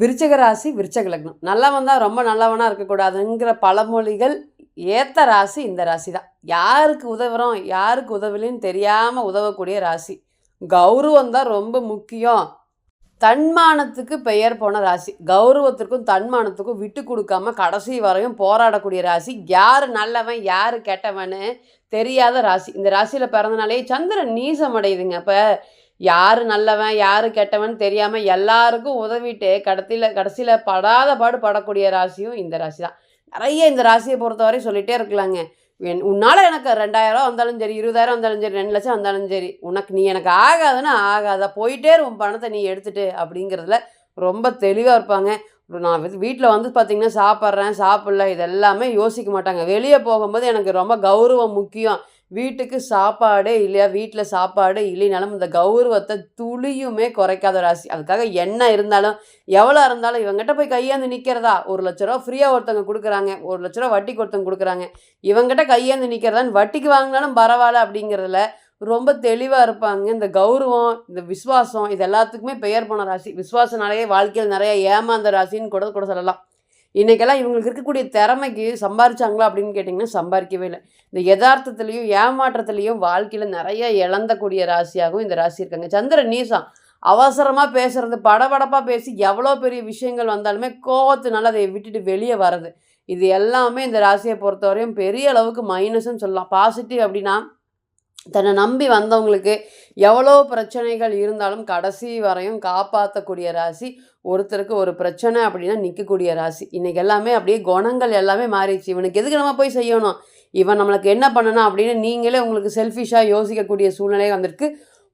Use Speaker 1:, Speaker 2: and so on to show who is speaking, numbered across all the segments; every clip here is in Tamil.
Speaker 1: விருச்சக ராசி விருச்சக லக்னம். நல்லவன் தான் ரொம்ப நல்லவனாக இருக்கக்கூடாதுங்கிற பழமொழிகள் ஏற்ற ராசி இந்த ராசி தான் யாருக்கு உதவுறோம் யாருக்கு உதவலைன்னு தெரியாமல் உதவக்கூடிய ராசி. கௌரவம் தான் ரொம்ப முக்கியம். தன்மானத்துக்கு பெயர் போன ராசி. கௌரவத்திற்கும் தன்மானத்துக்கும் விட்டு கொடுக்காம கடைசி வரையும் போராடக்கூடிய ராசி. யார் நல்லவன் யார் கெட்டவன்னு தெரியாத ராசி. இந்த ராசியில் பிறந்தனாலே சந்திரன் நீசம் அடையுதுங்க அப்போ யார் நல்லவன் யார் கெட்டவன் தெரியாமல் எல்லாருக்கும் உதவிட்டு கடைசியில் கடைசியில் படாத பாடு படக்கூடிய ராசியும் இந்த ராசி தான் நிறைய இந்த ராசியை பொறுத்தவரை சொல்லிகிட்டே இருக்கலாங்க. என் உன்னால் எனக்கு ரெண்டாயிரம் வந்தாலும் சரி இருபதாயிரம் வந்தாலும் சரி ரெண்டு லட்சம் வந்தாலும் சரி உனக்கு நீ எனக்கு ஆகாதுன்னா ஆகாதா? போயிட்டே உன் பணத்தை நீ எடுத்துட்டு அப்படிங்கிறதுல ரொம்ப தெளிவாக இருப்பாங்க. நான் வீட்டில் வந்து பார்த்திங்கன்னா சாப்பிட்றேன் சாப்பிட்ல இது எல்லாமே யோசிக்க மாட்டாங்க. வெளியே போகும்போது எனக்கு ரொம்ப கௌரவம் முக்கியம். வீட்டுக்கு சாப்பாடே இல்லையா? வீட்டில் சாப்பாடு இல்லைனாலும் இந்த கௌரவத்தை துளியுமே குறைக்காத ராசி. அதுக்காக என்ன இருந்தாலும் எவ்வளோ இருந்தாலும் இவங்ககிட்ட போய் கையேந்து நிற்கிறதா ஒரு லட்ச ரூபா ஃப்ரீயாக ஒருத்தவங்க கொடுக்குறாங்க. ஒரு லட்ச ரூபா வட்டிக்கு ஒருத்தவங்க கொடுக்குறாங்க. இவங்ககிட்ட கையேந்து நிற்கிறதான்னு வட்டிக்கு வாங்கினாலும் பரவாயில்ல அப்படிங்கிறதுல ரொம்ப தெளிவாக இருப்பாங்க. இந்த கௌரவம் இந்த விஸ்வாசம் இது எல்லாத்துக்குமே பெயர் போன ராசி. விஸ்வாசனாலேயே வாழ்க்கையில் நிறைய ஏமாந்த ராசின்னு கூட கூட சொல்லலாம். இன்றைக்கெல்லாம் இவங்களுக்கு இருக்கக்கூடிய திறமைக்கு சம்பாரிச்சாங்களா அப்படின்னு கேட்டிங்கன்னா சம்பாதிக்கவே இல்லை. இந்த யதார்த்தத்துலேயும் ஏமாற்றத்துலேயும் வாழ்க்கையில் நிறைய இழந்தக்கூடிய ராசியாகவும் இந்த ராசி இருக்காங்க. சந்திர நீசம். அவசரமாக பேசுறது படபடப்பாக பேசி எவ்வளோ பெரிய விஷயங்கள் வந்தாலுமே கோவத்தினால அதை விட்டுட்டு வெளியே வர்றது. இது எல்லாமே இந்த ராசியை பொறுத்தவரையும் பெரிய அளவுக்கு மைனஸ்ன்னு சொல்லலாம். பாசிட்டிவ் அப்படின்னா தன்னை நம்பி வந்தவங்களுக்கு எவ்வளோ பிரச்சனைகள் இருந்தாலும் கடைசி வரையும் காப்பாற்றக்கூடிய ராசி ஒருத்தருக்கு ஒரு பிரச்சனை அப்படின்னா நிற்கக்கூடிய ராசி. இன்றைக்கி எல்லாமே அப்படியே குணங்கள் எல்லாமே மாறிடுச்சு. இவனுக்கு எதுக்கு நம்ம போய் செய்யணும்? இவன் நம்மளுக்கு என்ன பண்ணணும் அப்படின்னு நீங்களே உங்களுக்கு செல்ஃபிஷாக யோசிக்கக்கூடிய சூழ்நிலை வந்திருக்கு.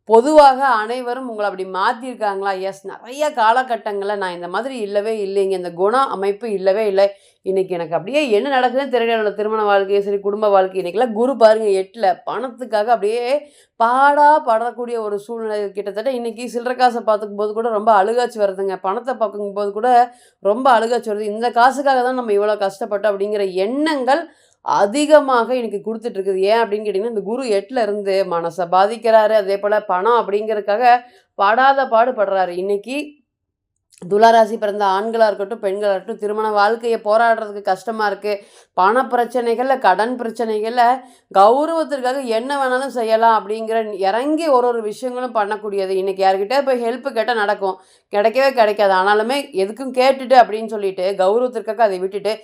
Speaker 1: பொதுவாக அனைவரும் உங்களை அப்படி மாற்றிருக்காங்களா எஸ் நிறைய காலகட்டங்களில் நான் இந்த மாதிரி இல்லவே இல்லைங்க. இந்த குண அமைப்பு இல்லவே இல்லை. இன்றைக்கி எனக்கு அப்படியே என்ன நடக்குதுன்னு தெரியல. திருமண வாழ்க்கையும் சரி குடும்ப வாழ்க்கை இன்றைக்கெல்லாம் குரு பாருங்க எட்டில். பணத்துக்காக அப்படியே பாடா படக்கூடிய ஒரு சூழ்நிலை கிட்டத்தட்ட இன்றைக்கி சில்லற காசை பார்த்துக்கும் போது கூட ரொம்ப அழுகாச்சு வருதுங்க. பணத்தை பார்க்கும்போது கூட ரொம்ப அழுகாச்சு வருது. இந்த காசுக்காக தான் நம்ம இவ்வளோ கஷ்டப்பட்டோம் அப்படிங்கிற எண்ணங்கள் அதிகமாக எனக்கு கொடுத்துட்ருக்குது. ஏன் அப்படின்னு கேட்டிங்கன்னா இந்த குரு எட்டில் இருந்து மனசை பாதிக்கிறாரு. அதே போல் பணம் அப்படிங்கிறதுக்காக படாத பாடுபடுறாரு. இன்னைக்கு துளாராசி பிறந்த ஆண்களாக இருக்கட்டும் பெண்களாக இருக்கட்டும் திருமண வாழ்க்கையை போராடுறதுக்கு கஷ்டமாக இருக்குது பண பிரச்சனைகளில் கடன் பிரச்சனைகளில் கௌரவத்திற்காக என்ன வேணாலும் செய்யலாம் அப்படிங்கிற இறங்கி ஒரு ஒரு விஷயங்களும் பண்ணக்கூடியது. இன்றைக்கி யார்கிட்ட போய் ஹெல்ப் கேட்டால் நடக்கும். கிடைக்கவே கிடைக்காது. ஆனாலுமே எதுக்கும் கேட்டுட்டு அப்படின்னு சொல்லிட்டு கௌரவத்திற்காக அதை விட்டுட்டு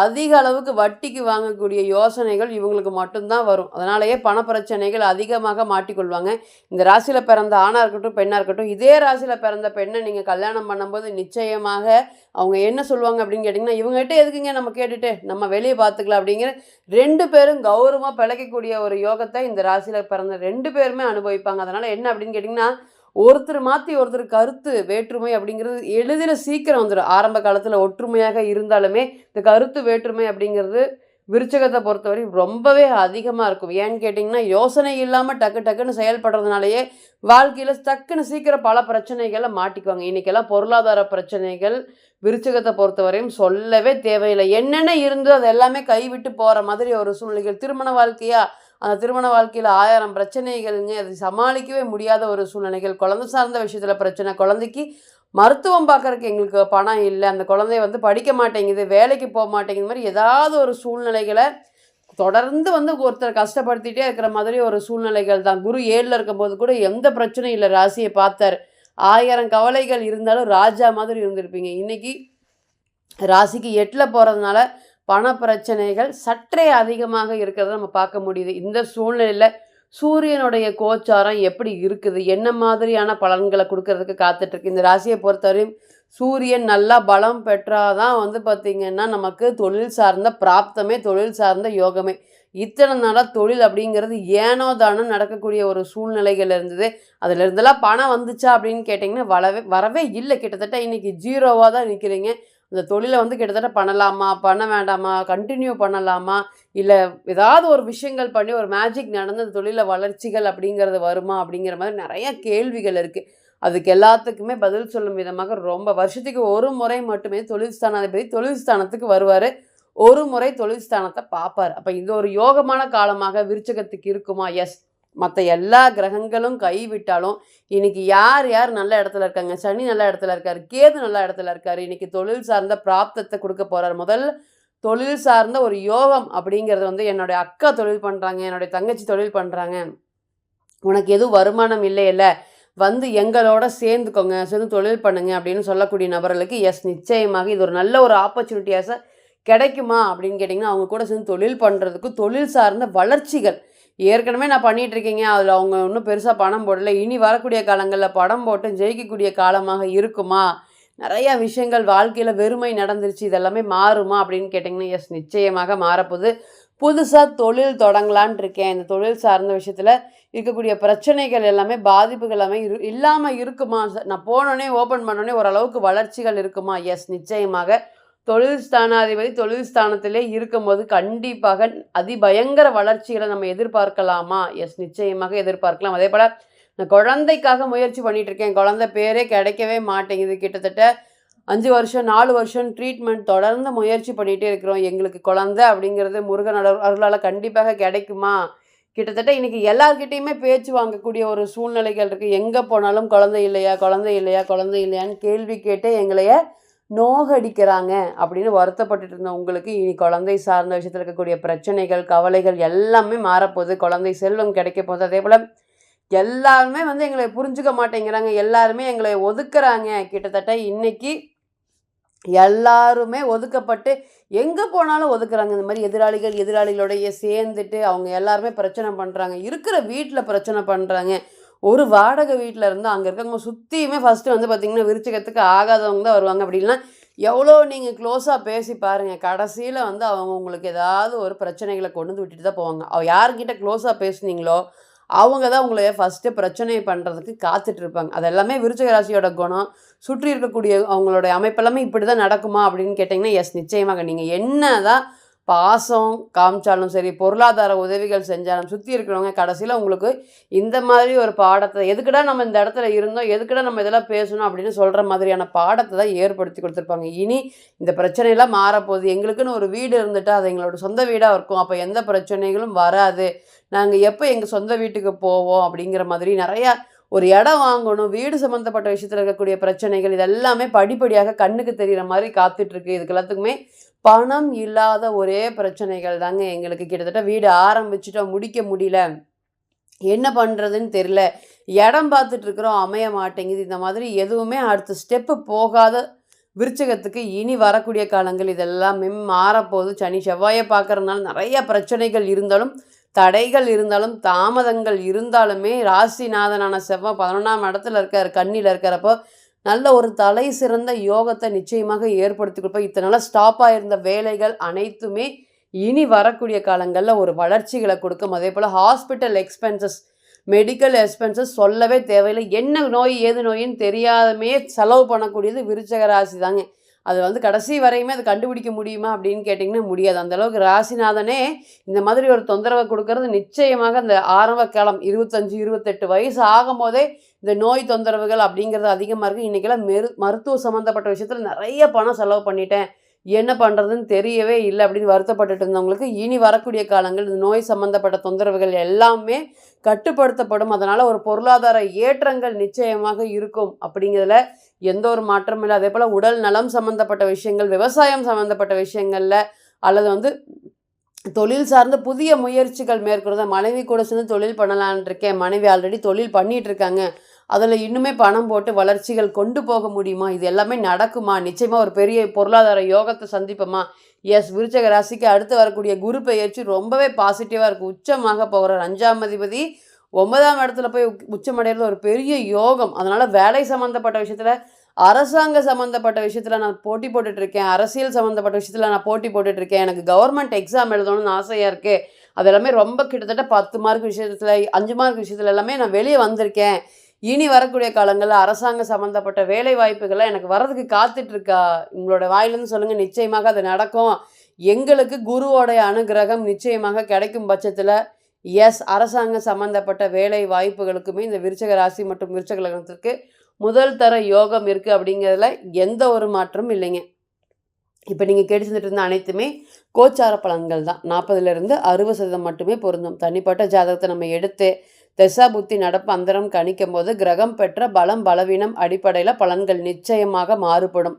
Speaker 1: அதிக அளவுக்கு வட்டிக்கு வாங்கக்கூடிய யோசனைகள் இவங்களுக்கு மட்டும்தான் வரும். அதனாலேயே பணப்பிரச்சனைகள் அதிகமாக மாட்டிக்கொள்வாங்க. இந்த ராசியில் பிறந்த ஆணாக இருக்கட்டும் பெண்ணாக இருக்கட்டும் இதே ராசியில் பிறந்த பெண்ணை நீங்கள் கல்யாணம் பண்ணும்போது நிச்சயமாக அவங்க என்ன சொல்லுவாங்க அப்படின்னு கேட்டிங்கன்னா இவங்ககிட்ட எதுக்குங்க நம்ம கேட்டுட்டு? நம்ம வெளியே பார்த்துக்கலாம் அப்படிங்கிற ரெண்டு பேரும் கௌரவமாக பிழைக்கக்கூடிய ஒரு யோகத்தை இந்த ராசியில் பிறந்த ரெண்டு பேருமே அனுபவிப்பாங்க. அதனால் என்ன அப்படின்னு கேட்டிங்கன்னா ஒருத்தர் மாற்றி ஒருத்தர் கருத்து வேற்றுமை அப்படிங்கிறது எளிதில் சீக்கிரம் வந்துடும் ஆரம்ப காலத்தில் ஒற்றுமையாக இருந்தாலுமே இந்த கருத்து வேற்றுமை அப்படிங்கிறது விருச்சகத்தை பொறுத்தவரை ரொம்பவே அதிகமாக இருக்கும். ஏன்னு கேட்டிங்கன்னா யோசனை இல்லாமல் டக்கு டக்குன்னு செயல்படுறதுனாலேயே வாழ்க்கையில் டக்குன்னு சீக்கிரம் பல பிரச்சனைகளை மாட்டிக்குவாங்க. இன்றைக்கெல்லாம் பொருளாதார பிரச்சனைகள் விருச்சகத்தை பொறுத்தவரையும் சொல்லவே தேவையில்லை. என்னென்ன இருந்தோ அது எல்லாமே கைவிட்டு போகிற மாதிரி ஒரு சூழ்நிலைகள். திருமண வாழ்க்கையாக அந்த திருமண வாழ்க்கையில் ஆயிரம் பிரச்சனைகள்ங்க அது சமாளிக்கவே முடியாத ஒரு சூழ்நிலைகள். குழந்தை சார்ந்த விஷயத்தில் பிரச்சனை குழந்தைக்கு மருத்துவம் பார்க்குறக்கு எங்களுக்கு பணம் இல்லை அந்த குழந்தைய வந்து படிக்க மாட்டேங்குது வேலைக்கு போக மாட்டேங்குது மாதிரி ஏதாவது ஒரு சூழ்நிலைகளை தொடர்ந்து வந்து ஒருத்தர் கஷ்டப்படுத்திகிட்டே இருக்கிற மாதிரி ஒரு சூழ்நிலைகள் தான். குரு ஏழில் இருக்கும்போது கூட எந்த பிரச்சனையும் இல்லை ராசியை பார்த்தார். ஆயிரம் கவலைகள் இருந்தாலும் ராஜா மாதிரி இருந்திருப்பீங்க. இன்னைக்கு ராசிக்கு எட்டில் போகிறதுனால பண பிரச்சனைகள் சற்றே அதிகமாக இருக்கிறத நம்ம பார்க்க முடியுது. இந்த சூழ்நிலையில் சூரியனுடைய கோச்சாரம் எப்படி இருக்குது? என்ன மாதிரியான பலன்களை கொடுக்கறதுக்கு காத்துட்ருக்கு இந்த ராசியை பொறுத்தவரையும் சூரியன் நல்லா பலம் பெற்றாதான் வந்து பார்த்திங்கன்னா நமக்கு தொழில் சார்ந்த பிராப்தமே தொழில் சார்ந்த யோகமே. இத்தனை நாளாக தொழில் அப்படிங்கிறது ஏனோ தானோ நடக்கக்கூடிய ஒரு சூழ்நிலைகள் இருந்தது. அதிலிருந்தெல்லாம் பணம் வந்துச்சா அப்படின்னு கேட்டிங்கன்னா வரவே வரவே இல்லை. கிட்டத்தட்ட இன்றைக்கி ஜீரோவாக தான் நிற்கிறீங்க அந்த தொழிலை வந்து கிட்டத்தட்ட பண்ணலாமா பண்ண வேண்டாமா கண்டினியூ பண்ணலாமா? இல்லை ஏதாவது ஒரு விஷயங்கள் பண்ணி ஒரு மேஜிக் நடந்து அந்த தொழிலை வளர்ச்சிகள் அப்படிங்கிறது வருமா அப்படிங்கிற மாதிரி நிறைய கேள்விகள் இருக்குது அதுக்கு எல்லாத்துக்குமே பதில் சொல்லும் விதமாக ரொம்ப வருஷத்துக்கு ஒரு முறை மட்டுமே தொழில் ஸ்தானாதிபதி தொழில் ஸ்தானத்துக்கு வருவார். ஒரு முறை தொழில் ஸ்தானத்தை பார்ப்பார். அப்போ இது ஒரு யோகமான காலமாக விருச்சகத்துக்கு இருக்குமா? எஸ் மற்ற எல்லா கிரகங்களும் கைவிட்டாலும் இன்னைக்கு யார் யார் நல்ல இடத்துல இருக்காங்க? சனி நல்ல இடத்துல இருக்காரு கேது நல்ல இடத்துல இருக்காரு இன்னைக்கு தொழில் சார்ந்த பிராப்தத்தை கொடுக்க போறாரு. முதல் தொழில் சார்ந்த ஒரு யோகம் அப்படிங்கிறது வந்து என்னுடைய அக்கா தொழில் பண்ணுறாங்க என்னுடைய தங்கச்சி தொழில் பண்ணுறாங்க உனக்கு எதுவும் வருமானம் இல்லையில வந்து எங்களோட சேர்ந்துக்கோங்க சேர்ந்து தொழில் பண்ணுங்க அப்படின்னு சொல்லக்கூடிய நபர்களுக்கு எஸ் நிச்சயமாக இது ஒரு நல்ல ஒரு ஆப்பர்ச்சுனிட்டியாஸாக கிடைக்குமா அப்படின்னு கேட்டிங்கன்னா அவங்க கூட சேர்ந்து தொழில் பண்ணுறதுக்கு தொழில் சார்ந்த வளர்ச்சிகள் ஏற்கனவே நான் பண்ணிகிட்டு இருக்கீங்க அதில் அவங்க இன்னும் பெருசாக பணம் போடலை. இனி வரக்கூடிய காலங்களில் படம் போட்டு ஜெயிக்கக்கூடிய காலமாக இருக்குமா? நிறையா விஷயங்கள் வாழ்க்கையில் வெறுமை நடந்துருச்சு இதெல்லாமே மாறுமா அப்படின்னு கேட்டிங்கன்னா எஸ் நிச்சயமாக மாறப்போகுது. புதுசாக தொழில் தொடங்கலான் இருக்கேன் இந்த தொழில் சார்ந்த விஷயத்தில் இருக்கக்கூடிய பிரச்சனைகள் எல்லாமே பாதிப்புகள் எல்லாமே இரு இல்லாமல் இருக்குமா? நான் போனோடனே ஓப்பன் பண்ணோடனே ஓரளவுக்கு வளர்ச்சிகள் இருக்குமா? எஸ் நிச்சயமாக. தொழில் ஸ்தானாதிபதி தொழில் ஸ்தானத்திலே இருக்கும்போது கண்டிப்பாக அதிபயங்கர வளர்ச்சிகளை நம்ம எதிர்பார்க்கலாமா? எஸ் நிச்சயமாக எதிர்பார்க்கலாம். அதே போல் நான் குழந்தைக்காக முயற்சி பண்ணிகிட்டு இருக்கேன் குழந்தை பேரே கிடைக்கவே மாட்டேங்குது. கிட்டத்தட்ட அஞ்சு வருஷம் நாலு வருஷம் ட்ரீட்மெண்ட் தொடர்ந்து முயற்சி பண்ணிகிட்டே இருக்கிறோம். எங்களுக்கு குழந்தை அப்படிங்கிறது முருகன் அருளால் கண்டிப்பாக கிடைக்குமா? கிட்டத்தட்ட இன்றைக்கி எல்லார்கிட்டேயுமே பேச்சு வாங்கக்கூடிய ஒரு சூழ்நிலைகள் இருக்குது எங்கே போனாலும் குழந்தை இல்லையா? குழந்தை இல்லையா? குழந்தை இல்லையான்னு கேள்வி கேட்டே எங்களைய நோகடிக்கிறாங்க அப்படின்னு வருத்தப்பட்டுட்டு இருந்த உங்களுக்கு இனி குழந்தை சார்ந்த விஷயத்தில் இருக்கக்கூடிய பிரச்சனைகள் கவலைகள் எல்லாமே மாறப்போகுது. குழந்தை செல்வம் கிடைக்க போகுது. அதே போல் எல்லாருமே வந்து எங்களை புரிஞ்சுக்க மாட்டேங்கிறாங்க. எல்லாருமே எங்களை ஒதுக்குறாங்க. கிட்டத்தட்ட இன்னைக்கு எல்லாருமே ஒதுக்கப்பட்டு எங்கே போனாலும் ஒதுக்குறாங்க. இந்த மாதிரி எதிராளிகள் எதிராளிகளோடைய சேர்ந்துட்டு அவங்க எல்லாருமே பிரச்சனை பண்ணுறாங்க இருக்கிற வீட்டில் பிரச்சனை பண்ணுறாங்க ஒரு வாடகை வீட்டில் இருந்து அங்கே இருக்கவங்க சுற்றியுமே ஃபஸ்ட்டு வந்து பார்த்திங்கன்னா விருச்சிகத்துக்கு ஆகாதவங்க தான் வருவாங்க. அப்படின்னா எவ்வளோ நீங்கள் க்ளோஸாக பேசி பாருங்கள் கடைசியில் வந்து அவங்க உங்களுக்கு ஏதாவது ஒரு பிரச்சனைகளை கொண்டு வந்து விட்டுட்டு தான் போவாங்க. அவ யார்கிட்ட க்ளோஸாக பேசுனீங்களோ அவங்க தான் உங்களை ஃபஸ்ட்டு பிரச்சனை பண்ணுறதுக்கு காத்துட்ருப்பாங்க அது எல்லாமே விருச்சக ராசியோட குணம். சுற்றி இருக்கக்கூடிய அவங்களோட அமைப்பெல்லாமே இப்படி தான் நடக்குமா அப்படின்னு கேட்டிங்கன்னா எஸ் நிச்சயமாக. நீங்கள் என்ன தான் பாசம் காமிச்சாலும் சரி பொருளாதார உதவிகள் செஞ்சாலும் சுற்றி இருக்கிறவங்க கடைசியில் உங்களுக்கு இந்த மாதிரி ஒரு பாடத்தை எதுக்குடா நம்ம இந்த இடத்துல இருந்தோம் எதுக்குடா நம்ம இதெல்லாம் பேசணும் அப்படின்னு சொல்கிற மாதிரியான பாடத்தை தான் ஏற்படுத்தி கொடுத்துருப்பாங்க. இனி இந்த பிரச்சனையெல்லாம் மாறப்போகுது. எங்களுக்குன்னு ஒரு வீடு இருந்துட்டு அது எங்களோட சொந்த வீடாக இருக்கும். அப்போ எந்த பிரச்சனைகளும் வராது. நாங்கள் எப்போ எங்கள் சொந்த வீட்டுக்கு போவோம் அப்படிங்கிற மாதிரி நிறையா ஒரு இடம் வாங்கணும் வீடு சம்மந்தப்பட்ட விஷயத்தில் இருக்கக்கூடிய பிரச்சனைகள் இதெல்லாமே படிப்படியாக கண்ணுக்கு தெரிகிற மாதிரி காத்துட்ருக்கு இதுக்கு எல்லாத்துக்குமே பணம் இல்லாத ஒரே பிரச்சனைகள் தாங்க எங்களுக்கு கிட்டத்தட்ட வீடு ஆரம்பிச்சிட்டோம் முடிக்க முடியல. என்ன பண்ணுறதுன்னு தெரில இடம் பார்த்துட்டு இருக்கிறோம் அமைய மாட்டேங்குது. இந்த மாதிரி எதுவுமே அடுத்த ஸ்டெப்பு போகாத விருச்சகத்துக்கு இனி வரக்கூடிய காலங்கள் இதெல்லாம் மெம் மாறப்போகுது. சனி செவ்வாயை பார்க்கறதுனால நிறைய பிரச்சனைகள் இருந்தாலும் தடைகள் இருந்தாலும் தாமதங்கள் இருந்தாலுமே ராசிநாதனான செவ்வாய் பதினொன்றாம் இடத்துல இருக்கார் கண்ணியில் இருக்கிறப்போ நல்ல ஒரு தலை சிறந்த யோகத்தை நிச்சயமாக ஏற்படுத்தி கொடுப்போம். இத்தனை நாளாக ஸ்டாப் ஆகிருந்த வேலைகள் அனைத்துமே இனி வரக்கூடிய காலங்களில் ஒரு வளர்ச்சிகளை கொடுக்கும். அதே போல் ஹாஸ்பிட்டல் எக்ஸ்பென்சஸ் மெடிக்கல் எக்ஸ்பென்சஸ் சொல்லவே தேவையில்லை. என்ன நோய் ஏது நோயின்னு தெரியாதமே செலவு பண்ணக்கூடியது விருச்சக ராசி தாங்க அது வந்து கடைசி வரையுமே அது கண்டுபிடிக்க முடியுமா அப்படின்னு கேட்டிங்கன்னா முடியாது. அந்த அளவுக்கு ராசிநாதனே இந்த மாதிரி ஒரு தொந்தரவை கொடுக்கறது நிச்சயமாக அந்த ஆரம்ப காலம் இருபத்தஞ்சு இருபத்தெட்டு வயசு ஆகும்போதே இந்த நோய் தொந்தரவுகள் அப்படிங்கிறது அதிகமாக இருக்குது இன்றைக்கெல்லாம் மெரு மருத்துவ சம்மந்தப்பட்ட விஷயத்தில் நிறைய பணம் செலவு பண்ணிட்டேன். என்ன பண்ணுறதுன்னு தெரியவே இல்லை அப்படின்னு வருத்தப்பட்டுட்டு இருந்தவங்களுக்கு இனி வரக்கூடிய காலங்கள் இந்த நோய் சம்மந்தப்பட்ட தொந்தரவுகள் எல்லாமே கட்டுப்படுத்தப்படும். அதனால் ஒரு பொருளாதார ஏற்றங்கள் நிச்சயமாக இருக்கும் அப்படிங்கிறதுல எந்த ஒரு மாற்றமும் இல்லை. அதே போல் உடல் நலம் சம்மந்தப்பட்ட விஷயங்கள் விவசாயம் சம்மந்தப்பட்ட விஷயங்களில் அல்லது வந்து தொழில் சார்ந்த புதிய முயற்சிகள் மேற்கொள்ளுத மனைவி கூட சேர்ந்து தொழில் பண்ணலான் இருக்கேன். மனைவி ஆல்ரெடி தொழில் பண்ணிகிட்டு இருக்காங்க. அதில் இன்னுமே பணம் போட்டு வளர்ச்சிகள் கொண்டு போக முடியுமா? இது எல்லாமே நடக்குமா? நிச்சயமாக ஒரு பெரிய பொருளாதார யோகத்தை சந்திப்போமா? எஸ் விருச்சக ராசிக்கு அடுத்து வரக்கூடிய குரு பெயர்ச்சி ரொம்பவே பாசிட்டிவாக இருக்குது உச்சமாக போகிறார். அஞ்சாம் அதிபதி ஒன்பதாம் இடத்துல போய் உச்சமடைகிறது ஒரு பெரிய யோகம். அதனால் வேலை சம்மந்தப்பட்ட விஷயத்தில் அரசாங்க சம்மந்தப்பட்ட விஷயத்தில் நான் போட்டி போட்டுட்ருக்கேன். அரசியல் சம்மந்தப்பட்ட விஷயத்தில் நான் போட்டி போட்டுட்ருக்கேன். எனக்கு கவர்மெண்ட் எக்ஸாம் எழுதணும்னு ஆசையாக இருக்குது அது எல்லாமே ரொம்ப கிட்டத்தட்ட பத்து மார்க் விஷயத்தில் அஞ்சு மார்க் விஷயத்தில் எல்லாமே நான் வெளியே வந்திருக்கேன். இனி வரக்கூடிய காலங்களில் அரசாங்க சம்மந்தப்பட்ட வேலை வாய்ப்புகள்லாம் எனக்கு வரதுக்கு காத்துட்ருக்கா? உங்களோட வாயிலிருந்து சொல்லுங்கள் நிச்சயமாக அது நடக்கும். எங்களுக்கு குருவோடைய அனுகிரகம் நிச்சயமாக கிடைக்கும் பட்சத்தில் எஸ் அரசாங்க சம்மந்தப்பட்ட வேலை வாய்ப்புகளுக்குமே இந்த விருச்சக ராசி மற்றும் விருச்சக லக்னத்திற்கு முதல் தர யோகம் இருக்குது அப்படிங்கிறதுல எந்த ஒரு மாற்றமும் இல்லைங்க. இப்போ நீங்கள் கேட்டுட்டு இருந்த அனைத்துமே கோச்சார பலன்கள் தான். நாற்பதுலேருந்து அறுபது சதவீதம் மட்டுமே பொருந்தும். தனிப்பட்ட ஜாதகத்தை நம்ம எடுத்து தசா புத்தி நடப்பு அந்தரம் கணிக்கும் போது கிரகம் பெற்ற பலம் பலவீனம் அடிப்படையில் பலன்கள் நிச்சயமாக மாறுபடும்.